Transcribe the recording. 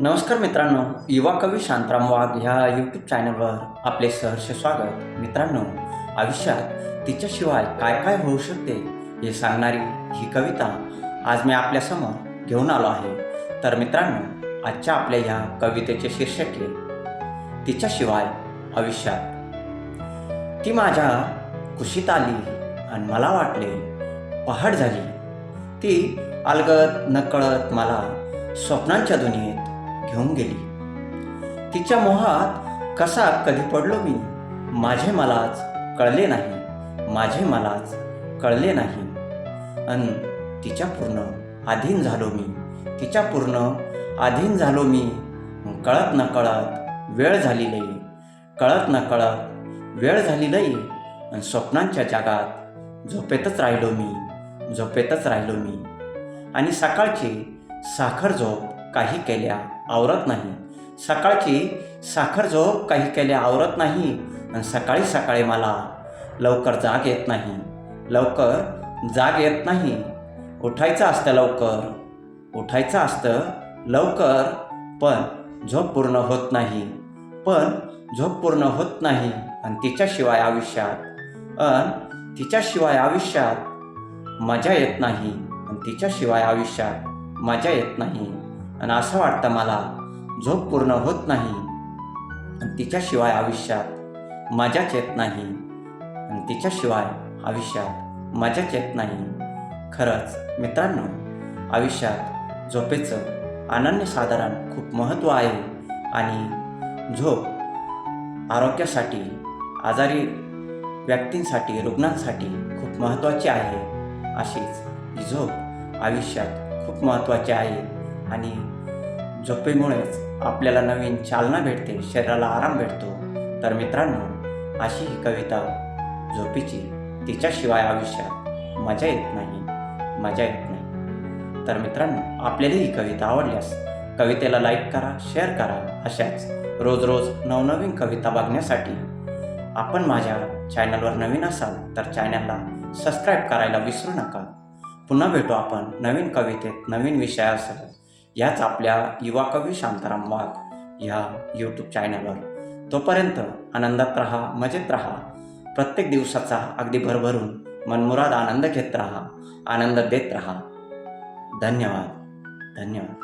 नमस्कार मित्रांनो युवा कवी शांतराम वाघ ह्या यूट्यूब चॅनलवर आपले सहर्ष स्वागत. मित्रांनो आयुष्यात तिच्याशिवाय काय काय होऊ शकते हे सांगणारी ही कविता आज मी आपल्यासमोर घेऊन आलो आहे. तर मित्रांनो आजच्या आपल्या ह्या कवितेचे शीर्षक आहे तिच्याशिवाय आयुष्यात ती माझ्या कुशीत आली आणि मला वाटले पहाड झाली. ती अलगत नकळत मला स्वप्नांच्या दुनियेत घेऊन गेली. तिच्या मोहात कसा कधी पडलो मी? माझे मलाच कळले नाही. माझे मलाच कळले नाही. अन तिच्या पूर्ण आधीन झालो मी. तिच्या पूर्ण आधीन झालो मी. कळत न कळत वेळ झाली लई. कळत न कळत वेळ झाली लई. आणि स्वप्नांच्या जगात झोपेतच राहिलो मी. झोपेतच राहिलो मी. आणि सकाळची साखर झोप काही केल्या आवरत नाही. सकाळची साखर झोप काही केल्या आवरत नाही आणि सकाळी सकाळी मला लवकर जाग येत नाही. लवकर जाग येत नाही. उठायचं असतं लवकर. उठायचं असतं लवकर पण झोप पूर्ण होत नाही. पण झोप पूर्ण होत नाही आणि तिच्याशिवाय आयुष्यात अन तिच्याशिवाय आयुष्यात मजा येत नाही. आणि तिच्याशिवाय आयुष्यात मजा येत नाही. आणि असं वाटतं मला झोप पूर्ण होत नाही. आणि तिच्याशिवाय आयुष्यात मजाच येत नाही. आणि तिच्याशिवाय आयुष्यात मजाच येत नाही. खरंच मित्रांनो आयुष्यात झोपेचं अनन्यसाधारण खूप महत्त्व आहे. आणि झोप आरोग्यासाठी आजारी व्यक्तींसाठी रुग्णांसाठी खूप महत्त्वाची आहे. अशीच ही झोप आयुष्यात खूप महत्त्वाची आहे. आणि झोपेमुळेच आपल्याला नवीन चालना भेटते शरीराला आराम भेटतो. तर मित्रांनो अशी ही कविता झोपेची तिच्याशिवाय आयुष्यात मजा येत नाही मजा येत नाही. तर मित्रांनो आपल्याला ही कविता आवडल्यास कवितेला लाईक करा शेअर करा. अशाच रोज रोज नवनवीन कविता बघण्यासाठी आपण माझ्या चॅनलवर नवीन असाल तर चॅनलला सबस्क्राईब करायला विसरू नका. पुन्हा भेटू आपण नवीन कवितेत नवीन विषयासह. याच आपल्या युवा कवी शांताराम वाघ ह्या यूट्यूब चॅनलवर तोपर्यंत आनंदात राहा मजेत राहा. प्रत्येक दिवसाचा अगदी भरभरून मनमुराद आनंद घेत राहा आनंद देत राहा. धन्यवाद. धन्यवाद.